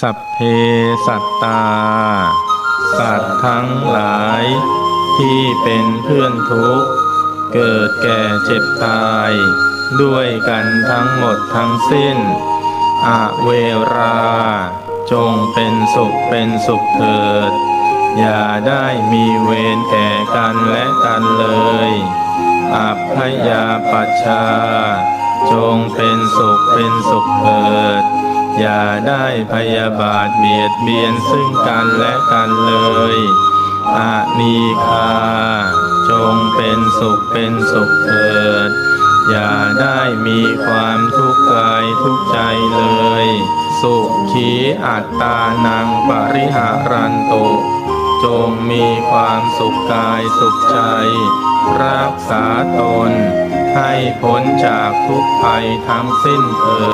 สัพเพสัตตา สัตว์ทั้งหลาย ที่เป็นเพื่อนทุกข์ เกิดแก่เจ็บตาย ด้วยกันทั้งหมดทั้งสิ้น อเวรา จงเป็นสุขเป็นสุขเถิด อย่าได้มีเวรแก่กันและกันเลย อัพพยาปัชชา จงเป็นสุขเป็นสุขเถิด อย่าได้พยาบาทเบียดเบียนซึ่งกันและกันเลยอานีคาจงเป็นสุขเป็นสุขเถิด อย่าได้มีความทุกข์กายทุกใจเลย สุขีอัตตานังปริหารันตุ จงมีความสุขกายสุขใจ รักษาตน ให้พ้นจากทุกภัยทั้งสิ้นเถิด